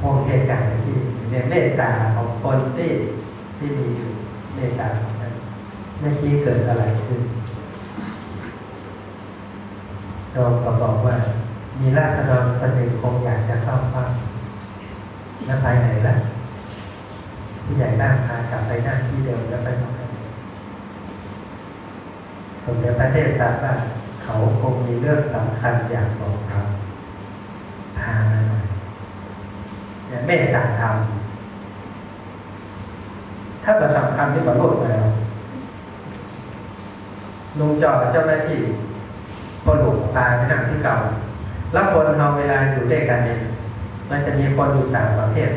พวงเหตุการที่เนี่ยเมตตาของคนที่ที่มีเมตตาของท่านเมื่อกี้เกิดอะไรขึ้นโยมก็บอกว่า มีราษฎรคนหนึ่งคงอยากจะเข้าฟังแล้วไปไหนล่ะผู้ใหญ่บ้านพากลับไปนั่งที่เดิมแล้วไปทำไมสมเด็จพระเทพตรัสว่าเขาคงมีเรื่องสำคัญอยากบอกเราพามาน เนี่ยเมตตาธรรมถ้าประสำคัญที่ประโลดแล้วลุงจอดเจ้าหน้าที่พอหลวงตาไปนั่งที่เก่า แล้วคนเราเวลาอยู่ด้วยกันเนี่ยมันจะมีคนอยู่สามประเภท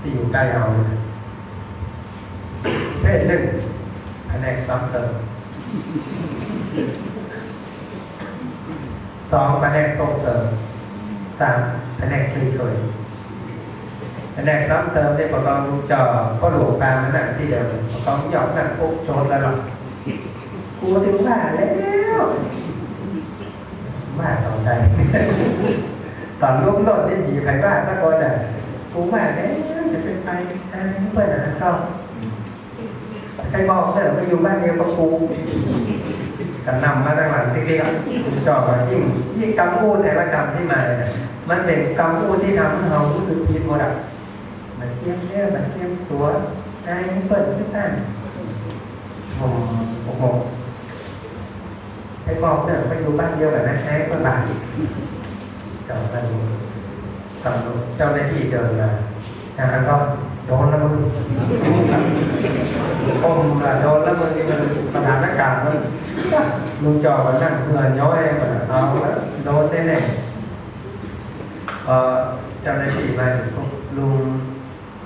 ที่อยู่ใกล้เราเลยเพศหนึ่งแผนกซ้ำเติมสองแผนกส่งเสริมสามแผนกเฉยเฉยๆ แผนกซ้ำเติมเนี่ยประกอบลุงจอก็หลวงตามานั่งที่เดิมประกอบหยอกนั่งปุ๊บโชนแล้วหรอกกูถึงว่าแล้วว่าต่อใจตอนลูกโลดได้มีใครบ้างสักคนอะกูว่าเนี่ยจะเป็นไปทางนี้เพื่อนนะก็ใครบอกเถอะไปอยู่บ้านเดียวกับกูกันนำมาตั้งหลังที่เรียกจอบยิ่งยิ่งคำพูดแต่ละคำที่มา มันเป็นคำพูดที่ทำให้เรารู้สึกผิดหมดอะ มันเทียมเนี่ยมันเทียมตัวไอ้เปิดทุกท่านผมผมใครบอกเถอะไปอยู่บ้านเดียวกับนักแท้ก็บาดเจ้าหน้าที่ตำ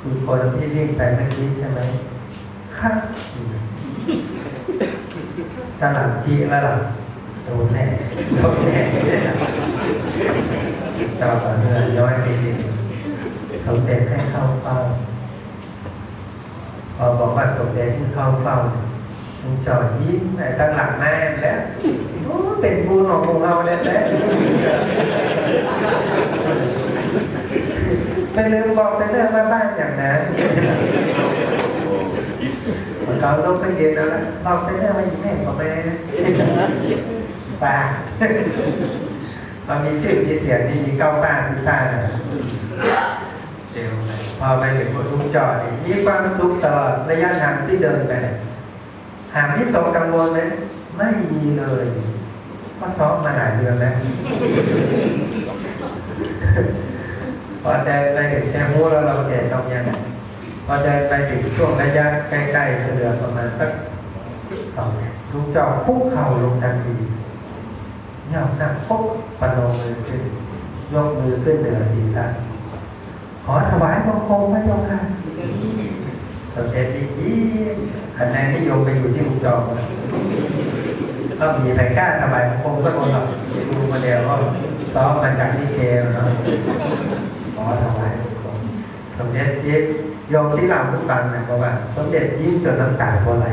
มีคนที่วิ่งไปเมื่อกี้ใช่ไหมครับกำลังชี้แล้วล่ะโดนแน่โดนแน่เจ้าเรือย้อยไปดีสมเด็จให้เข้าเฝ้าพอบอกว่าสมเด็จที่เข้าเฝ้าลุงจอดยิ้มแต่ตั้งหลังแม่แล้วเป็นบุญของเราแล้วแหละ ไม่ลืมบอกในเรื่องบ้านอย่างนั้นเราลงไปเรียนแล้วนะบอกในเรื่องว่าแม่บอกไปป้าตอนนี้ชื่อมีเสียงนี่มีเก้าป้าสิป้าเนี่ยเดี๋ยวพอไปถึงบนลุงจอดนี่มีความสุขตลอดระยะทางที่เดินไปหามที่ตกกังวลไหมไม่มีเลยเพราะซ้อมมาหลายเดือนแล้ว พอเดินไปถึงแค่มูแล้วเราเห็นตรงยังพอเดินไปถึงช่วงระยะใกล้ๆเรือประมาณสักสองลุงจอดคุกเข่าลงทันทีเงาหน้าปุ๊บปนมมือขึ้นยกมือขึ้นเหนือศีรษะขอถวายบังคมพระเจ้าค่ะสมเด็จดีดีคะแนนนิยมไปอยู่ที่ลุงจอมก็มีใครกล้าถวายบังคมสักคนหรอกดูมาเดียวก็ซ้อมมาจากนิเกเนาะ อถวายบังคมสมเด็จยิ้มโยมที่เราทุกฟังนะบอกว่า สมเด็จยิ้มจนน้ำตาโคไหล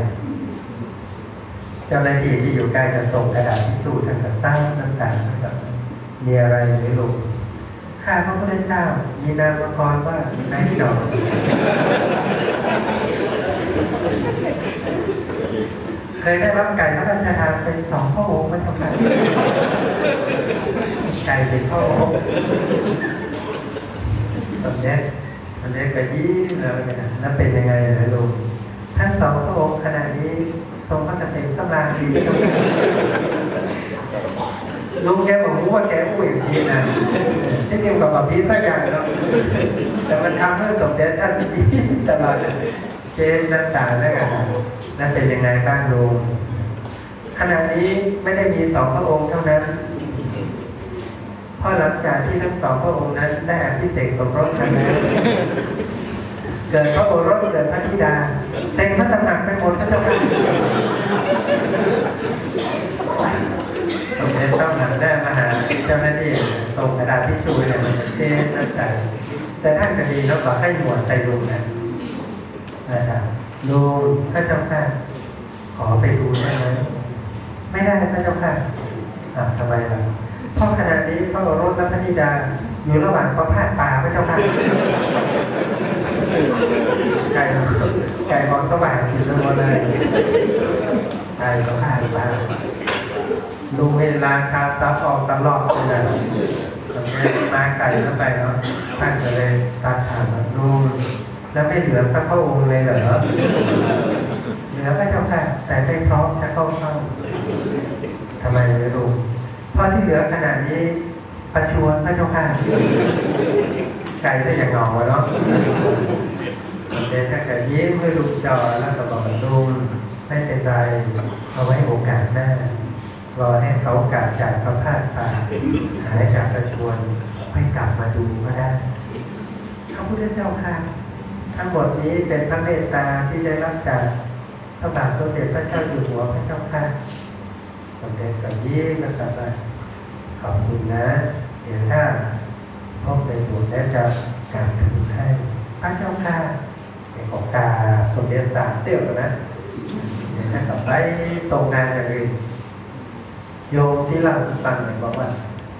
เจ้าหน้าที่ที่อยู่ใกล้จะส่งกระดาษทิชชู่ท่านก็สร้างต่างๆนะครับมีอะไรหรือลูกข้าพระพุทธเจ้า มีนามประกรว่านายดอกเคยได้รับไก่พระราชทานไปสองพระองค์ไม่ทำไมไก่เป็นพระองค์ เด็จสมเด็จก็ยิ้มเลยนะแล้วเป็นยังไงนะลูกท่านสองพระองค์ขณะนี้ทรงพระเกษมสำราญดีลุงแกบอกว่าแกพูดอีกทีนะที่จริงกับแบบนี้สักอย่างเนาะแต่มันทำเพื่อสมเด็จท่านตลอดเจนนักตาแล้วกันนั่นเป็นยังไงบ้างลุงขณะนี้ไม่ได้มีสองพระองค์เท่านั้น เพราะหลังจากที่ทั้งสองพระองค์นั้นได้อภิเษกสมรสกันแล้วเกิดพระโอรสเกิดพระธิดาเต็มพระตำหนักไปหมดพระเจ้าค่ะสมเด็จเจ้าหนักได้มาหาเจ้าหน้าที่ส่งกระดาษที่ชูเนี่ยมันเทนั่นแต่แต่ท่านก็ดีแล้วก็ให้หมวดใส่ลุงนะนะครับลุงพระเจ้าค่ะขอไปดูได้ไหมไม่ได้พระเจ้าค่ะอะทำไมล่ะ เพราะขาดนี้พระโอรสและพระธิดาอยู่ระหว่างพระพาสป่าพระเจ้าค่ะไก่ไก่ของสว่างอยู่ทั้งหมดเไก่ของข้าป่าลุงเห็นราคาซัสออกตลอดเลยตรงนี้มาไก่เข้าไปเนาะท่านก็เลยตัดถามลุงแล้วไม่เหลือสักพระองค์เลยเหรอเหลือพระเจ้าค่ะแต่ไม่พร้อมจะเข้าเข้าทำไมไม่รู้ เหลือขนาดนี้ประชวนพระเจ้าค่ะไก่จะอย่างงอวะเนาะเด็กก็จะยิ้มให้ลูกจอแล้วก็บอกลุงไม่เป็นไรเอาไว้โอกาสหน้ารอให้เขาโอกาสจากพระพาดป่าหายจากประชวนให้กลับมาดูก็ได้พระพุทธเจ้าค่ะทั้งหมดนี้เป็นพระเมตตาที่ได้รับจากพระบาทสมเด็จพระเจ้าอยู่หัวพระเจ้าค่ะสมเด็จก็ยิ้มแล้วก็ว่า ขอบคุณนะ เดี๋ยวถ้าพบในหลวงแล้วจะกรารถึงให้พระเจ้าค่ะในของกาสมเด็จสามเตี้ยวนะเดี๋ยวท่าต่อไปทรงงานอย่างอื่นโยมที่เล่าฟังเนี่ยบอกว่า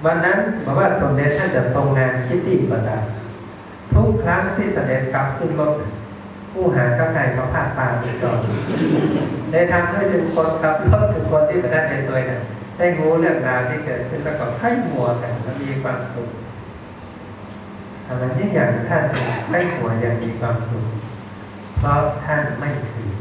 วันนั้นบอกว่าสมเด็จท่านจะทรงงานคิดที่ประดาทุกครั้งที่เสด็จกลับขึ้นรถผู้หาก็ไก่มาพาดปาไปก่อนได้ทำให้ถึงคนขับรถถึงคนที่ประทับใจตัวเนี่ย ได้รู้เรื่องราวที่เกิดขึ้นแล้วก็ให้หัวกันและมีความสุขทำไมที่อย่างท่านให้หัวอย่างมีความสุขเพราะท่านไม่ถือ